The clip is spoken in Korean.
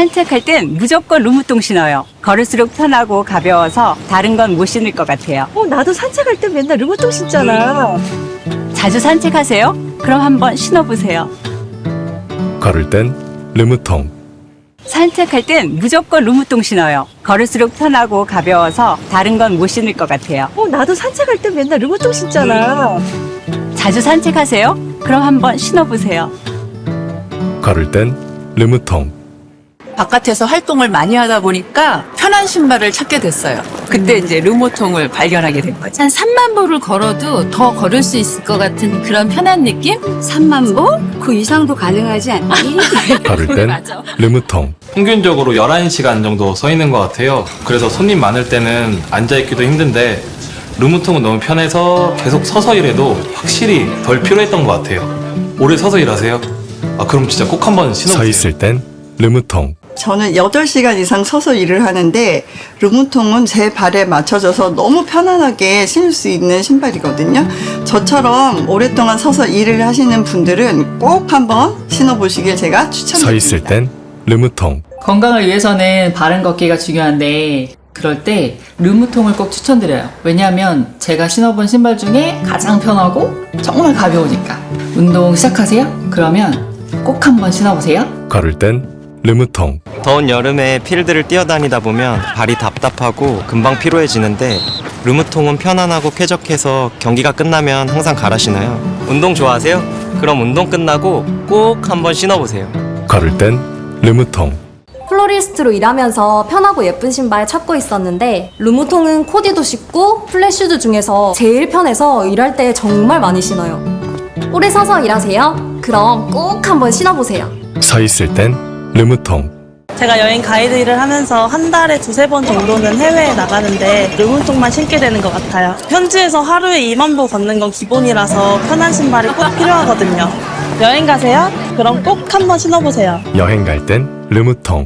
산책할 땐 무조건 루무통 신어요. 걸을수록 편하고 가벼워서 다른 건 못 신을 것 같아요. 어, 나도 산책할 때 맨날 르모통 신잖아. 자주 산책하세요? 그럼 한번 신어보세요. 걸을 땐 르무통 산책할 땐 무조건 루무통 신어요. 걸을수록 편하고 가벼워서 다른 건 못 신을 것 같아요. 어, 나도 산책할 때 맨날 르모통 신잖아. 자주 산책하세요? 그럼 한번 신어보세요. 걸을 땐 르무통 바깥에서 활동을 많이 하다 보니까 편한 신발을 찾게 됐어요. 그때 이제 르모통을 발견하게 된 거죠. 한 3만 보를 걸어도 더 걸을 수 있을 것 같은 그런 편한 느낌? 3만 보? 그 이상도 가능하지 않니? 걸을 땐 맞아. 르무통 평균적으로 11시간 정도 서 있는 것 같아요. 그래서 손님 많을 때는 앉아있기도 힘든데 르무통은 너무 편해서 계속 서서 일해도 확실히 덜 필요했던 것 같아요. 오래 서서 일하세요? 아 그럼 진짜 꼭 한번 서 신어보세요. 있을 땐 르무통 저는 8시간 이상 서서 일을 하는데 르무통은 제 발에 맞춰져서 너무 편안하게 신을 수 있는 신발이거든요. 저처럼 오랫동안 서서 일을 하시는 분들은 꼭 한번 신어보시길 제가 추천드립니다. 서 있을 땐 르무통 건강을 위해서는 바른 걷기가 중요한데 그럴 때 르무통을 꼭 추천드려요. 왜냐하면 제가 신어본 신발 중에 가장 편하고 정말 가벼우니까. 운동 시작하세요? 그러면 꼭 한번 신어보세요. 걸을 땐 르무통 더운 여름에 필드를 뛰어다니다 보면 발이 답답하고 금방 피로해지는데 르무통은 편안하고 쾌적해서 경기가 끝나면 항상 갈아 신어요. 운동 좋아하세요? 그럼 운동 끝나고 꼭 한번 신어보세요. 걸을 땐 르무통 플로리스트로 일하면서 편하고 예쁜 신발 찾고 있었는데 루무통은 코디도 쉽고 플랫슈즈 중에서 제일 편해서 일할 때 정말 많이 신어요. 오래 서서 일하세요? 그럼 꼭 한번 신어보세요. 서 있을 땐 르무통 제가 여행 가이드 일을 하면서 한 달에 두세 번 정도는 해외에 나가는데 르문통만 신게 되는 것 같아요. 현지에서 하루에 2만 보 걷는 건 기본이라서 편한 신발이 꼭 필요하거든요. 여행 가세요? 그럼 꼭 한번 신어보세요. 여행 갈 땐 르무통